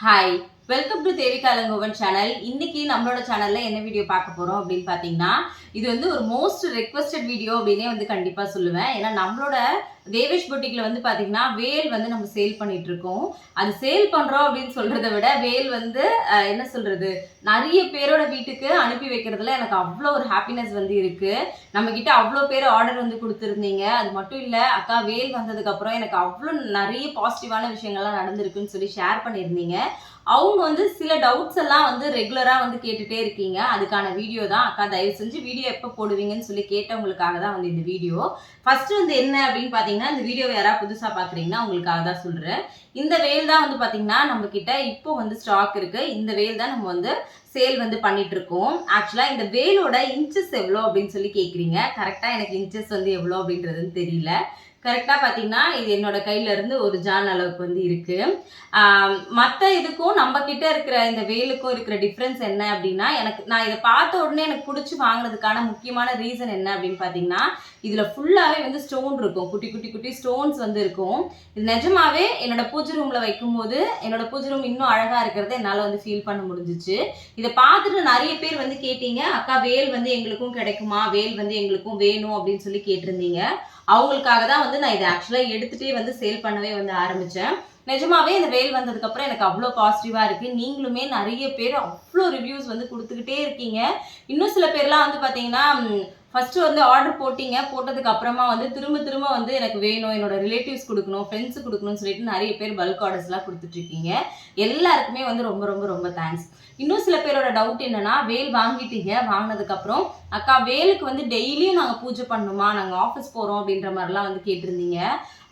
Hi. Welcome to Devika Elangovan channel இன்னைக்கு நம்மளோட சேனல்ல என்ன வீடியோ பார்க்க போறோம் அப்படின்னு பார்த்தீங்கன்னா இது வந்து ஒரு மோஸ்ட் ரெக்வஸ்டட் வீடியோ அப்படின்னே வந்து கண்டிப்பா சொல்லுவேன். ஏன்னா நம்மளோட தேவேஷ் பொட்டிக்ல வந்து பாத்தீங்கன்னா வேல் வந்து நம்ம சேல் பண்ணிட்டு இருக்கோம். அது சேல் பண்றோம் அப்படின்னு சொல்றதை விட வேல் வந்து என்ன சொல்றது நிறைய பேரோட வீட்டுக்கு அனுப்பி வைக்கிறதுல எனக்கு அவ்வளோ ஒரு ஹாப்பினஸ் வந்து இருக்கு. நம்ம கிட்ட அவ்வளோ பேர் ஆர்டர் வந்து கொடுத்துருந்தீங்க. அது மட்டும் இல்ல அக்கா வேல் வந்ததுக்கு அப்புறம் எனக்கு அவ்வளோ நிறைய பாசிட்டிவான விஷயங்கள்லாம் நடந்திருக்குன்னு சொல்லி ஷேர் பண்ணியிருந்தீங்க. அவங்க வந்து சில டவுட்ஸ் எல்லாம் வந்து ரெகுலராக வந்து கேட்டுகிட்டே இருக்கீங்க. அதுக்கான வீடியோ தான். அக்கா தயவு செஞ்சு வீடியோ எப்போ போடுவீங்கன்னு சொல்லி கேட்டவங்களுக்காக தான் வந்து இந்த வீடியோ ஃபர்ஸ்ட் வந்து என்ன அப்படின்னு பார்த்தீங்கன்னா இந்த வீடியோ யாராவது புதுசாக பார்க்குறீங்கன்னா உங்களுக்காக தான் சொல்கிறேன் இந்த வேல் தான் வந்து பார்த்தீங்கன்னா நம்மக்கிட்ட இப்போ வந்து ஸ்டாக் இருக்குது இந்த வேல் தான் நம்ம வந்து சேல் வந்து பண்ணிட்டு இருக்கோம் ஆக்சுவலாக இந்த வேலோட இன்ச்சஸ் எவ்வளோ அப்படின்னு சொல்லி கேட்குறீங்க கரெக்டாக எனக்கு இன்ச்சஸ் வந்து எவ்வளோ அப்படின்றதுன்னு தெரியல. கரெக்டாக பார்த்தீங்கன்னா இது என்னோடய கையிலேருந்து ஒரு ஜான் அளவுக்கு வந்து இருக்குது மற்ற இதுக்கும் நம்மக்கிட்ட இருக்கிற இந்த வேலுக்கும் இருக்கிற டிஃப்ரென்ஸ் என்ன அப்படின்னா எனக்கு நான் இதை பார்த்த உடனே எனக்கு பிடிச்சி வாங்கினதுக்கான முக்கியமான ரீசன் என்ன அப்படின்னு பார்த்தீங்கன்னா இதில் ஃபுல்லாகவே வந்து ஸ்டோன் இருக்கும். குட்டி குட்டி குட்டி ஸ்டோன்ஸ் வந்து இருக்கும். இது நிஜமாவே என்னோட பூஜை ரூமில் வைக்கும்போது என்னோட பூஜை ரூம் இன்னும் அழகாக இருக்கிறத என்னால் வந்து ஃபீல் பண்ண முடிஞ்சிச்சு. இதை பார்த்துட்டு நிறைய பேர் வந்து கேட்டீங்க அக்கா வேல் வந்து எங்களுக்கும் கிடைக்குமா? வேல் வந்து எங்களுக்கும் வேணும் அப்படின்னு சொல்லி கேட்டிருந்தீங்க. அவங்களுக்காக தான் வந்து நான் இதை ஆக்சுவலாக எடுத்துகிட்டே வந்து சேல் பண்ணவே வந்து ஆரம்பித்தேன் நிஜமாவே இந்த வேல் வந்ததுக்கப்புறம் எனக்கு அவ்வளோ பாசிட்டிவாக இருக்குது நீங்களுமே நிறைய பேர் அவ்வளோ ரிவ்யூஸ் வந்து கொடுத்துக்கிட்டே இருக்கீங்க. இன்னும் சில பேர்லாம் வந்து பார்த்தீங்கன்னா ஃபஸ்ட்டு வந்து ஆர்டர் போட்டீங்க போட்டதுக்கு அப்புறமா வந்து திரும்ப திரும்ப வந்து எனக்கு வேணும் என்னோட ரிலேட்டிவ்ஸ் கொடுக்கணும் ஃப்ரெண்ட்ஸு கொடுக்கணும்னு சொல்லிட்டு நிறைய பேர் பல்க் ஆர்டர்ஸ்லாம் கொடுத்துட்ருக்கீங்க எல்லாருக்குமே வந்து ரொம்ப ரொம்ப ரொம்ப தேங்க்ஸ் இன்னும் சில பேரோட டவுட் என்னன்னா வேல் வாங்கிட்டீங்க வாங்கினதுக்கப்புறம் அக்கா வேலுக்கு வந்து டெய்லியும் நாங்கள் பூஜை பண்ணணுமா நாங்கள் ஆஃபீஸ் போகிறோம் அப்படின்ற மாதிரிலாம் வந்து கேட்டிருந்தீங்க.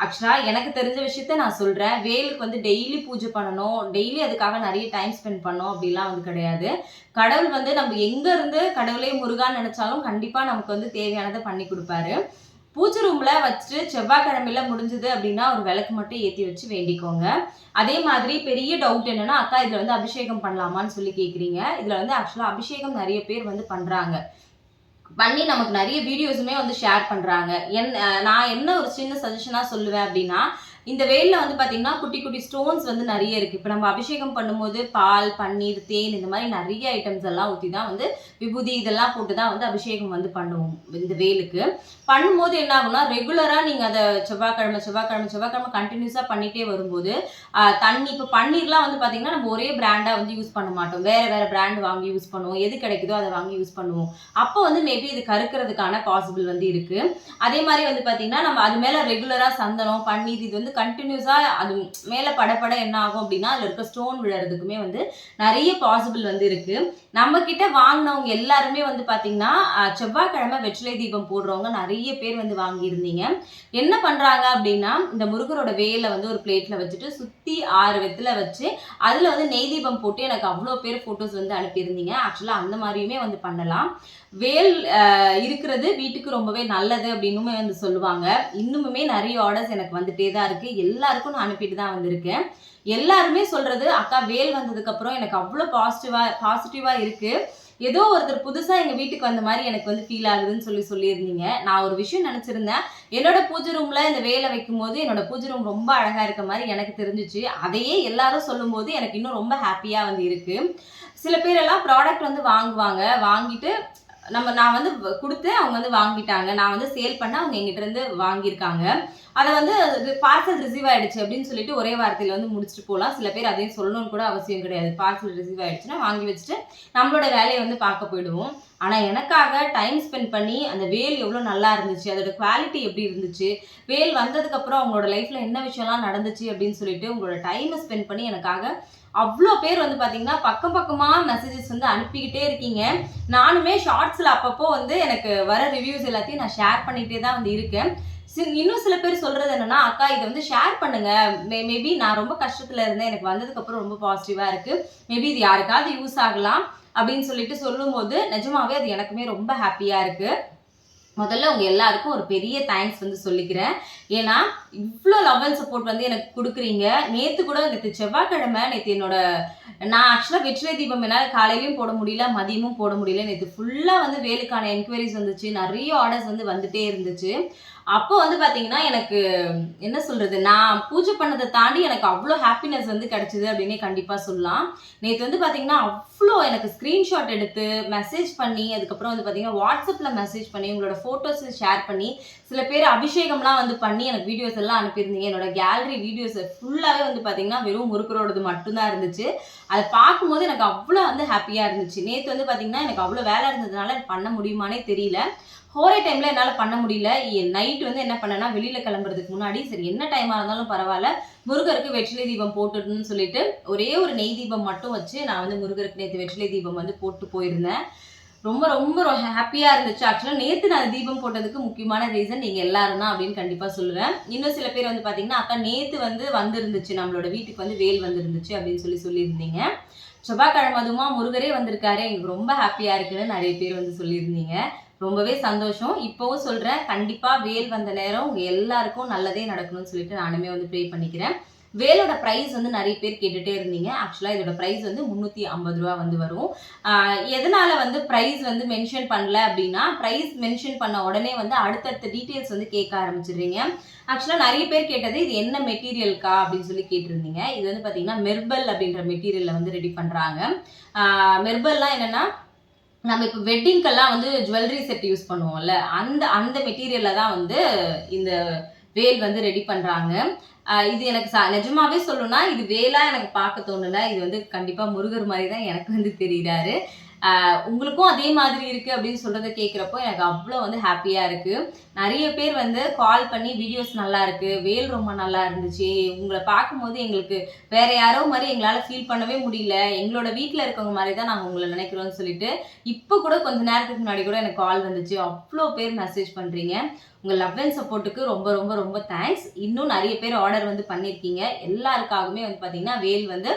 ஆக்சுவலாக எனக்கு தெரிஞ்ச விஷயத்த நான் சொல்கிறேன் வேலுக்கு வந்து டெய்லி பூஜை பண்ணணும். டெய்லி அதுக்காக நிறைய டைம் ஸ்பெண்ட் பண்ணணும் அப்படிலாம் வந்து கிடையாது. கடவுள் வந்து நம்ம எங்கேருந்து கடவுளே முருகான்னு நினச்சாலும் கண்டிப்பாக நமக்கு வந்து தேவையானதை பண்ணி கொடுப்பாரு. பூஜை ரூமில் வச்சுட்டு செவ்வாய்க்கிழமையில முடிஞ்சது அப்படின்னா ஒரு விளக்கு மட்டும் ஏற்றி வச்சு வேண்டிக்கோங்க. அதே மாதிரி பெரிய டவுட் என்னன்னா அக்கா இதில் வந்து அபிஷேகம் பண்ணலாமான்னு சொல்லி கேட்குறீங்க இதில் வந்து ஆக்சுவலாக அபிஷேகம் நிறைய பேர் வந்து பண்ணுறாங்க பண்ணி நமக்கு நிறைய வீடியோஸுமே வந்து ஷேர் பண்ணுறாங்க என் நான் என்ன ஒரு சின்ன சஜஷனாக சொல்லுவேன் அப்படின்னா இந்த வெயிலில் வந்து பார்த்தீங்கன்னா குட்டி குட்டி ஸ்டோன்ஸ் வந்து நிறைய இருக்குது இப்போ நம்ம அபிஷேகம் பண்ணும்போது பால் பன்னீர் தேன் இந்த மாதிரி நிறைய ஐட்டம்ஸ் எல்லாம் ஊற்றி தான் வந்து விபூதி இதெல்லாம் போட்டு தான் வந்து அபிஷேகம் வந்து பண்ணுவோம் இந்த வெயிலுக்கு. பண்ணும்போது என்ன ஆகும்னா ரெகுலராக நீங்கள் அதை செவ்வாய்க்கிழமை செவ்வாய்க்கிழமை செவ்வாய்க்கிழமை கண்டினியூஸாக பண்ணிகிட்டே வரும்போது தண்ணி இப்போ பன்னீர்லாம் வந்து பார்த்தீங்கன்னா நம்ம ஒரே பிராண்டாக வந்து யூஸ் பண்ண மாட்டோம். வேறு வேறு பிராண்ட் வாங்கி யூஸ் பண்ணுவோம். எது கிடைக்குதோ அதை வாங்கி யூஸ் பண்ணுவோம். அப்போ வந்து மேபி இது கருக்கிறதுக்கான பாசிபிள் வந்து இருக்குது அதே மாதிரி வந்து பார்த்தீங்கன்னா நம்ம அது மேலே ரெகுலராக சந்தனம் பன்னீர் இது வந்து கண்டினியூஸாக அது மேலே படப்பட என்ன ஆகும் அப்படின்னா அதில் இருக்க ஸ்டோன் விழறதுக்குமே வந்து நிறைய பாசிபிள் வந்து இருக்குது நம்மக்கிட்ட வாங்கினவங்க எல்லாருமே வந்து பார்த்திங்கன்னா செவ்வாய்க்கிழமை வெற்றிலை தீபம் போடுறவங்க நிறைய பேர் வந்து வாங்கியிருந்தீங்க. என்ன பண்ணுறாங்க அப்படின்னா இந்த முருகரோட வேலை வந்து ஒரு பிளேட்டில் வச்சுட்டு சுற்றி ஆறு வெத்தில் வச்சு அதில் வந்து நெய் தீபம் போட்டு எனக்கு அவ்வளோ பேர் ஃபோட்டோஸ் வந்து அனுப்பியிருந்தீங்க. ஆக்சுவலாக அந்த மாதிரியுமே வந்து பண்ணலாம். வேல் இருக்கிறது வீட்டுக்கு ரொம்பவே நல்லது அப்படின்னுமே வந்து சொல்லுவாங்க. இன்னுமுமே நிறைய ஆர்டர்ஸ் எனக்கு வந்துட்டே தான் இருக்கு. எல்லாருக்கும் நான் அனுப்பிட்டு தான் வந்திருக்கேன். எல்லாருமே சொல்றது அக்கா வேல் வந்ததுக்கு அப்புறம் எனக்கு அவ்வளோ பாசிட்டிவா பாசிட்டிவா இருக்கு. ஏதோ ஒருத்தர் புதுசாக எங்கள் வீட்டுக்கு வந்த மாதிரி எனக்கு வந்து ஃபீல் ஆகுதுன்னு சொல்லி சொல்லியிருந்தீங்க. நான் ஒரு விஷயம் நினச்சிருந்தேன். என்னோட பூஜை ரூமில் இந்த வேலை வைக்கும்போது என்னோட பூஜை ரூம் ரொம்ப அழகாக இருக்க மாதிரி எனக்கு தெரிஞ்சுச்சு. அதையே எல்லாரும் சொல்லும்போது எனக்கு இன்னும் ரொம்ப ஹாப்பியாக வந்து இருக்குது சில பேரெல்லாம் ப்ராடக்ட் வந்து வாங்குவாங்க. வாங்கிட்டு நம்ம நான் வந்து கொடுத்து அவங்க வந்து வாங்கிட்டாங்க. நான் வந்து சேல் பண்ண அவங்க எங்கிட்ட இருந்து வாங்கியிருக்காங்க. அதை வந்து பார்சல் ரிசீவ் ஆயிடுச்சு அப்படின்னு சொல்லிட்டு ஒரே வாரத்தில் வந்து முடிச்சுட்டு போகலாம் சில பேர் அதையும் சொல்லணும்னு கூட அவசியம் கிடையாது. பார்சல் ரிசீவ் ஆயிடுச்சுன்னா வாங்கி வச்சுட்டு நம்மளோட வேலையை வந்து பார்க்க போயிடுவோம். ஆனால் எனக்காக டைம் ஸ்பெண்ட் பண்ணி அந்த வேல் எவ்வளோ நல்லா இருந்துச்சு அதோட குவாலிட்டி எப்படி இருந்துச்சு வேல் வந்ததுக்கப்புறம் அவங்களோட லைஃப்பில் என்ன விஷயம்லாம் நடந்துச்சு அப்படின்னு சொல்லிட்டு உங்களோட டைமை ஸ்பெண்ட் பண்ணி எனக்காக அவ்வளோ பேர் வந்து பார்த்தீங்கன்னா பக்கம் பக்கமாக மெசேஜஸ் வந்து அனுப்பிக்கிட்டே இருக்கீங்க. நானுமே ஷார்ட்ஸில் அப்பப்போ வந்து எனக்கு வர ரிவ்யூஸ் எல்லாத்தையும் நான் ஷேர் பண்ணிகிட்டே தான் வந்து இருக்கேன். சி- இன்னும் சில பேர் சொல்றது என்னன்னா அக்கா இதை வந்து ஷேர் பண்ணுங்க. மே மேபி நான் ரொம்ப கஷ்டத்துல இருந்தேன். எனக்கு வந்ததுக்கு அப்புறம் ரொம்ப பாசிட்டிவா இருக்கு. மேபி இது யாருக்காவது யூஸ் ஆகலாம். அப்படின்னு சொல்லிட்டு சொல்லும்போது நிஜமாவே அது எனக்குமே ரொம்ப ஹாப்பியா இருக்கு. முதல்ல உங்கள் எல்லாருக்கும் ஒரு பெரிய தேங்க்ஸ் வந்து சொல்லிக்கிறேன். ஏன்னா இவ்வளோ லவ் அண்ட் சப்போர்ட் வந்து எனக்கு கொடுக்குறீங்க. நேற்று கூட நேற்று செவ்வாய்க்கிழமை நேற்று என்னோட நான் ஆக்சுவலாக வெற்றிலை தீபம் என்னால் காலையிலையும் போட முடியல மதியமும் போட முடியல. நேற்று ஃபுல்லாக வந்து வேலுக்கான என்கொயரிஸ் வந்துச்சு. நிறைய ஆர்டர்ஸ் வந்து வந்துட்டே இருந்துச்சு. அப்போ வந்து பாத்தீங்கன்னா எனக்கு என்ன சொல்றது நான் பூஜை பண்ணதை தாண்டி எனக்கு அவ்வளோ ஹாப்பினஸ் வந்து கிடச்சிது அப்படின்னே கண்டிப்பா சொல்லலாம். நேற்று வந்து பாத்தீங்கன்னா அவ்வளோ எனக்கு ஸ்க்ரீன்ஷாட் எடுத்து மெசேஜ் பண்ணி அதுக்கப்புறம் வந்து பாத்தீங்கன்னா வாட்ஸ்அப்ல மெசேஜ் பண்ணி உங்களோட ஃபோட்டோஸ் ஷேர் பண்ணி சில பேர் அபிஷேகம்லாம் வந்து பண்ணி எனக்கு வீடியோஸ் எல்லாம் அனுப்பியிருந்தீங்க. என்னோட கேலரி வீடியோஸ் ஃபுல்லாகவே வந்து பாத்தீங்கன்னா வெறும் முறுக்கரோடது மட்டும்தான் இருந்துச்சு. அதை பார்க்கும்போது எனக்கு அவ்வளோ வந்து ஹாப்பியாக இருந்துச்சு. நேற்று வந்து பாத்தீங்கன்னா எனக்கு அவ்வளோ வேலை இருந்ததுனால எனக்கு பண்ண முடியுமானே தெரியல. ஹோரே டைமில் என்னால் பண்ண முடியல. நைட் வந்து என்ன பண்ணேன்னா வெளியில் கிளம்புறதுக்கு முன்னாடி சரி என்ன டைமாக இருந்தாலும் பரவாயில்ல. முருகருக்கு வெற்றிலை தீபம் போட்டுடணும்னு சொல்லிட்டு ஒரே ஒரு நெய் தீபம் மட்டும் வச்சு நான் வந்து முருகருக்கு நேற்று வெற்றிலை தீபம் வந்து போட்டு போயிருந்தேன். ரொம்ப ரொம்ப ஹாப்பியாக இருந்துச்சு. ஆக்சுவலாக நேற்று நான் தீபம் போட்டதுக்கு முக்கியமான ரீசன் நீங்கள் எல்லாரும் தான் அப்படின்னு கண்டிப்பாக சொல்லுவேன். இன்னும் சில பேர் வந்து பார்த்தீங்கன்னா அக்கா நேற்று வந்து வந்திருந்துச்சு. நம்மளோட வீட்டுக்கு வந்து வேல் வந்திருந்துச்சு அப்படின்னு சொல்லி சொல்லியிருந்தீங்க. செவ்வாய்க்கிழமை அதுமா முருகரே வந்திருக்காரு. எங்களுக்கு ரொம்ப ஹாப்பியாக இருக்குன்னு நிறைய பேர் வந்து சொல்லியிருந்தீங்க. ரொம்பவே சந்தோஷம். இப்போவும் சொல்கிறேன் கண்டிப்பாக வேல் வந்த நேரம் உங்கள் எல்லாருக்கும் நல்லதே நடக்கணும்னு சொல்லிட்டு நானுமே வந்து ப்ரே பண்ணிக்கிறேன். வேலோட ப்ரைஸ் வந்து நிறைய பேர் கேட்டுகிட்டே இருந்தீங்க. ஆக்சுவலாக இதோட ப்ரைஸ் வந்து முந்நூற்றி ஐம்பது ரூபா வந்து வரும். எதனால் வந்து ப்ரைஸ் வந்து மென்ஷன் பண்ணல அப்படின்னா ப்ரைஸ் மென்ஷன் பண்ண உடனே வந்து அடுத்தடுத்த டீட்டெயில்ஸ் வந்து கேட்க ஆரம்பிச்சிடுறீங்க. ஆக்சுவலாக நிறைய பேர் கேட்டது இது என்ன மெட்டீரியல்க்கா அப்படின்னு சொல்லி கேட்டிருந்தீங்க. இது வந்து பார்த்தீங்கன்னா மெர்பல் அப்படின்ற மெட்டீரியலில் வந்து ரெடி பண்ணுறாங்க மெர்பல்லாம் என்னென்னா நம்ம இப்போ வெட்டிங்க்கெல்லாம் வந்து ஜுவல்லரி செட் யூஸ் பண்ணுவோம்ல அந்த அந்த மெட்டீரியலில் தான் வந்து இந்த வேல் வந்து ரெடி பண்ணுறாங்க இது எனக்கு ச நிஜமாவே சொல்லணும்னா இது வேலாக எனக்கு பார்க்க தோணலை. இது வந்து கண்டிப்பாக முருகர் மாதிரி தான் எனக்கு வந்து தெரியுறாரு. உங்களுக்கும் அதே மாதிரி இருக்குது அப்படின்னு சொல்கிறத கேட்குறப்போ எனக்கு அவ்வளோ வந்து ஹாப்பியாக இருக்குது நிறைய பேர் வந்து கால் பண்ணி வீடியோஸ் நல்லா இருக்குது வேல் ரொம்ப நல்லா இருந்துச்சு. உங்களை பார்க்கும்போது எங்களுக்கு வேற யாரோ மாதிரி எங்களால் ஃபீல் பண்ணவே முடியல. எங்களோட வீட்டில் இருக்கவங்க மாதிரி தான் நாங்கள் உங்களை நினைக்கிறோம்னு சொல்லிட்டு இப்போ கூட கொஞ்ச நேரத்துக்கு முன்னாடி கூட எனக்கு கால் வந்துச்சு. அவ்வளோ பேர் மெசேஜ் பண்ணுறீங்க உங்கள் லவ் அண்ட் சப்போர்ட்டுக்கு ரொம்ப ரொம்ப ரொம்ப தேங்க்ஸ் இன்னும் நிறைய பேர் ஆர்டர் வந்து பண்ணியிருக்கீங்க எல்லாருக்காகவுமே வந்து பார்த்தீங்கன்னா வேல் வந்து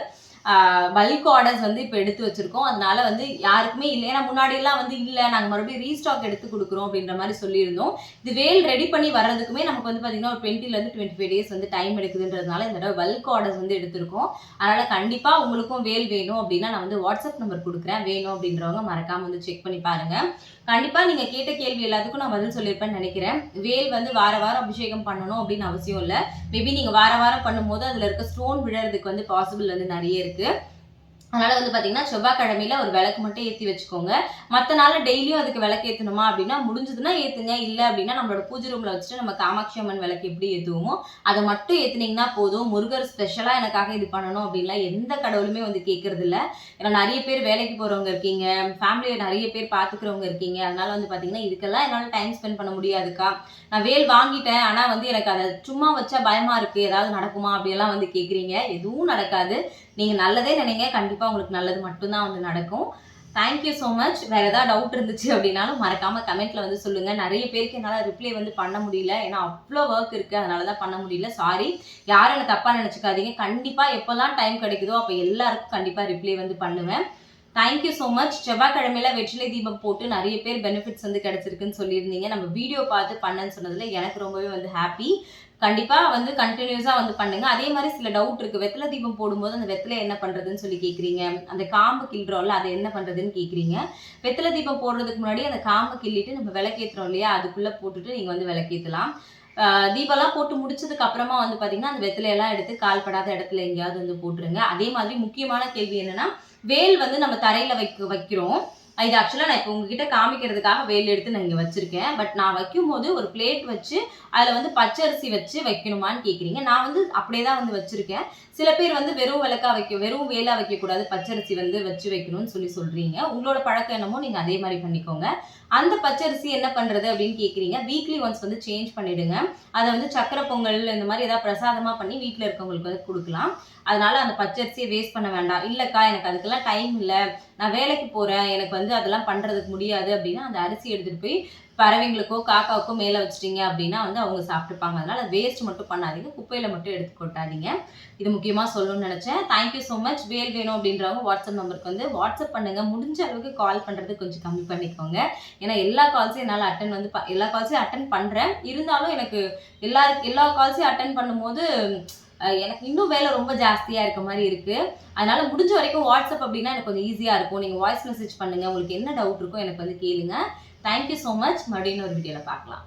பல்க் ஆர்டர்ஸ் வந்து இப்போ எடுத்து வச்சுருக்கோம். அதனால வந்து யாருக்குமே இல்லை. ஏன்னா முன்னாடியெல்லாம் வந்து இல்லை. நாங்கள் மறுபடியும் ரீஸ்டாக் எடுத்து கொடுக்குறோம் அப்படின்ற மாதிரி சொல்லியிருந்தோம். இது வேல் ரெடி பண்ணி வர்றதுக்குமே நமக்கு வந்து பார்த்தீங்கன்னா ஒரு டுவெண்ட்டிலேருந்து டுவெண்ட்டி ஃபைவ் டேஸ் வந்து டைம் எடுக்குதுன்றதுனால இந்த தடவை பல்க் ஆர்டர்ஸ் வந்து எடுத்திருக்கோம். அதனால் கண்டிப்பாக உங்களுக்கும் வேல் வேணும் அப்படின்னா நான் வந்து வாட்ஸ்அப் நம்பர் கொடுக்குறேன். வேணும் அப்படின்றவங்க மறக்காமல் வந்து செக் பண்ணி பாருங்கள் கண்டிப்பாக நீங்கள் கேட்ட கேள்வி எல்லாத்துக்கும் நான் பதில் சொல்லியிருப்பேன்னு நினைக்கிறேன். வேல் வந்து வார வாரம் அபிஷேகம் பண்ணணும் அப்படின்னு அவசியம் இல்லை. மேபி நீங்கள் வார வாரம் பண்ணும்போது அதில் இருக்க ஸ்டோன் விழறதுக்கு வந்து பாசிபிள் வந்து நிறைய இருக்குது அதனால் வந்து பார்த்தீங்கன்னா செவ்வாய்க்கிழமையில் ஒரு விளக்கு மட்டும் ஏற்றி வச்சுக்கோங்க. மற்ற நாள் டெய்லியும் அதுக்கு விளக்கு ஏற்றணுமா அப்படின்னா முடிஞ்சதுன்னா ஏற்றுங்க இல்லை அப்படின்னா நம்மளோட பூஜை ரூமில் வச்சுட்டு நம்ம காமாட்சி அம்மன் விளக்கு எப்படி ஏற்றுவோமோ அதை மட்டும் ஏற்றுனீங்கன்னா போதும். முருகர் ஸ்பெஷலாக எனக்காக இது பண்ணணும் அப்படின்லாம் எந்த கடவுளுமே வந்து கேட்கறது இல்லை ஏன்னா நிறைய பேர் வேலைக்கு போகிறவங்க இருக்கீங்க ஃபேமிலியை நிறைய பேர் பார்த்துக்கிறவங்க இருக்கீங்க. அதனால் வந்து பார்த்தீங்கன்னா இதுக்கெல்லாம் என்னால் டைம் ஸ்பெண்ட் பண்ண முடியாதுக்கா. நான் வேல் வாங்கிட்டேன். ஆனால் வந்து எனக்கு அதை சும்மா வச்சா பயமா இருக்கு. ஏதாவது நடக்குமா அப்படியெல்லாம் வந்து கேட்குறீங்க எதுவும் நடக்காது. நீங்கள் நல்லதே நினைங்க. கண்டிப்பாக உங்களுக்கு நல்லது மட்டும்தான் வந்து நடக்கும். தேங்க்யூ ஸோ மச் வேறு ஏதாவது டவுட் இருந்துச்சு அப்படின்னாலும் மறக்காம கமெண்ட்டில் வந்து சொல்லுங்கள் நிறைய பேருக்கு என்னால் ரிப்ளை வந்து பண்ண முடியல. ஏன்னா அவ்வளோ ஒர்க் இருக்குது அதனால தான் பண்ண முடியல. சாரி யாரும் என்னை தப்பாக நினச்சிக்காதீங்க. கண்டிப்பாக எப்போல்லாம் டைம் கிடைக்குதோ அப்போ எல்லாருக்கும் கண்டிப்பாக ரிப்ளை வந்து பண்ணுவேன். தேங்க்யூ ஸோ மச் செவ்வாய்க்கிழமையில வெற்றிலை தீபம் போட்டு நிறைய பேர் பெனிஃபிட்ஸ் வந்து கிடைச்சிருக்குன்னு சொல்லியிருந்தீங்க. நம்ம வீடியோ பார்த்து பண்ணேன்னு சொன்னதில் எனக்கு ரொம்பவே வந்து ஹாப்பி கண்டிப்பாக வந்து கண்டினியூஸாக வந்து பண்ணுங்க. அதே மாதிரி சில டவுட் இருக்கு. வெத்தலை தீபம் போடும்போது அந்த வெத்தலை என்ன பண்ணுறதுன்னு சொல்லி கேட்குறீங்க அந்த காம்பு கிள்றோம்ல அதை என்ன பண்ணுறதுன்னு கேட்குறீங்க வெத்தலை தீபம் போடுறதுக்கு முன்னாடி அந்த காம்பை கிள்ளிட்டு நம்ம விளக்கேத்துறோம் இல்லையா? அதுக்குள்ளே போட்டுட்டு நீங்கள் வந்து விளக்கேற்றலாம் தீபம்லாம் போட்டு முடிச்சதுக்கு அப்புறமா வந்து பார்த்தீங்கன்னா அந்த வெத்தலையெல்லாம் எடுத்து கால்படாத இடத்துல எங்கேயாவது வந்து போட்டுருங்க. அதே மாதிரி முக்கியமான கேள்வி என்னன்னா வேல் வந்து நம்ம தரையில வைக்க வைக்கிறோம். இது ஆக்சுவலாக நான் இப்போ உங்ககிட்ட காமிக்கிறதுக்காக வேல் எடுத்து நான் இங்கே வச்சிருக்கேன். பட் நான் வைக்கும்போது ஒரு பிளேட் வச்சு அதில் வந்து பச்சரிசி வச்சு வைக்கணுமான்னு கேட்குறீங்க நான் வந்து அப்படியே தான் வந்து வச்சிருக்கேன். சில பேர் வந்து வெறும் விளக்கா வைக்க வெறும் வேலா வைக்கக்கூடாது பச்சரிசி வந்து வச்சு வைக்கணும்னு சொல்லி சொல்றீங்க. உங்களோட பழக்கம் என்னமோ நீங்கள் அதே மாதிரி பண்ணிக்கோங்க. அந்த பச்சரிசி என்ன பண்ணுறது அப்படின்னு கேட்குறீங்க வீக்லி ஒன்ஸ் வந்து சேஞ்ச் பண்ணிடுங்க. அதை வந்து சக்கரை பொங்கல் இந்த மாதிரி ஏதாவது பிரசாதமாக பண்ணி வீட்டில் இருக்கவங்களுக்கு வந்து கொடுக்கலாம். அதனால அந்த பச்சரிசியை வேஸ்ட் பண்ண வேண்டாம். இல்லைக்கா எனக்கு அதுக்கெல்லாம் டைம் இல்லை. நான் வேலைக்கு போகிறேன் எனக்கு வந்து அதெல்லாம் பண்ணுறதுக்கு முடியாது அப்படின்னா அந்த அரிசி எடுத்துகிட்டு போய் பறவைங்களுக்கோ காக்காவுக்கோ மேலே வச்சிட்டிங்க அப்படின்னா வந்து அவங்க சாப்பிட்டுப்பாங்க. அதனால் வேஸ்ட் மட்டும் பண்ணாதீங்க. குப்பையில் மட்டும் எடுத்து கொட்டாதீங்க. இது முக்கியமாக சொல்லணும்னு நினச்சேன். தேங்க்யூ ஸோ மச் வேல் வேணும் அப்படின்றவங்க வாட்ஸ்அப் நம்பருக்கு வந்து வாட்ஸ்அப் பண்ணுங்கள் முடிஞ்ச அளவுக்கு கால் பண்ணுறது கொஞ்சம் கம்மி பண்ணிக்கோங்க. ஏன்னா எல்லா கால்ஸையும் என்னால் அட்டன் வந்து எல்லா கால்ஸையும் அட்டன் பண்ணுறேன் இருந்தாலும் எனக்கு எல்லா எல்லா கால்ஸையும் அட்டன் பண்ணும்போது எனக்கு இன்னும் வேலை ரொம்ப ஜாஸ்தியாக இருக்க மாதிரி இருக்குது அதனால் முடிஞ்ச வரைக்கும் வாட்ஸ்அப் அப்படின்னா எனக்கு கொஞ்சம் ஈஸியாக இருக்கும். நீங்கள் வாய்ஸ் மெசேஜ் பண்ணுங்கள் உங்களுக்கு என்ன டவுட் இருக்கோ எனக்கு வந்து கேளுங்கள் தேங்க்யூ ஸோ மச் மறுபடியும் ஒரு வீடியோவில் பார்க்கலாம்.